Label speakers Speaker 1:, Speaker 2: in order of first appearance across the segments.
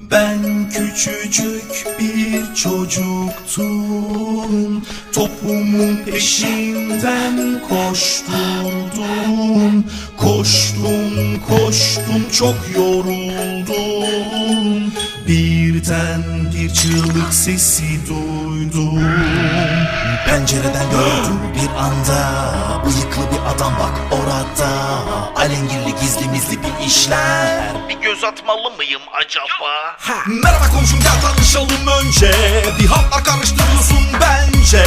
Speaker 1: Ben küçücük bir çocuktum. Topumun peşinden koşturdum. Koştum koştum çok yoruldum. Birden bir çığlık sesi duydum. Pencereden gördüm bir anda. Bıyıklı bir adam bak orada. Alengirli gizli mizli bir işler.
Speaker 2: Bir göz atmalı mıyım acaba?
Speaker 1: Merhaba komşum gel tanışalım önce. Bir hatlar karıştırıyorsun bence.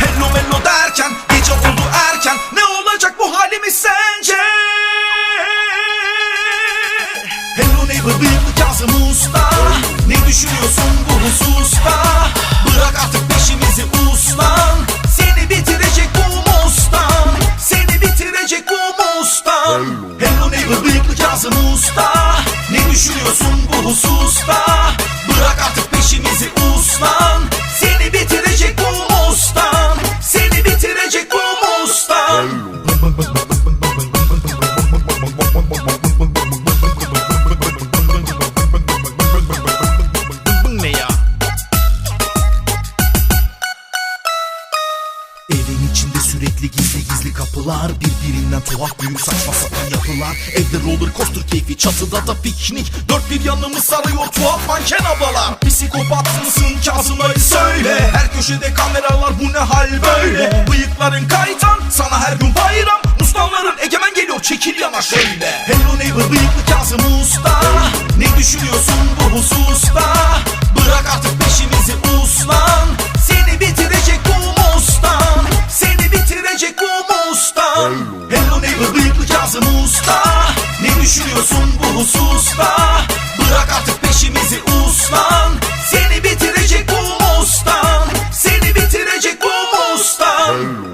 Speaker 1: Hello mello derken Gece oldu erken. Ne olacak bu halimiz sence? Hello neighbor bıyıklı Kazım Usta. Ne düşünüyorsun bu hususta Kazım Usta Ne düşünüyorsun bu hususta Evin içinde sürekli gizli gizli kapılar Birbirinden tuhaf büyük saçma sapan yapılar. Evde roller coaster keyfi çatıda da piknik. Dört bir yanımı sarıyor tuhaf manken ablalar. Psikopat mısın? Kazım söyle. Her köşede kameralar bu ne hal böyle? Bıyıkların kaytan sana her gün bayram. Mustamların egemen geliyor çekil yana şöyle. Hello neighbor bıyıklı Kazım Usta. Ne düşünüyorsun bu hususta Usta Ne düşünüyorsun bu hususta? Bırak artık peşimizi uslan Seni bitirecek bu mustan Seni bitirecek bu mustan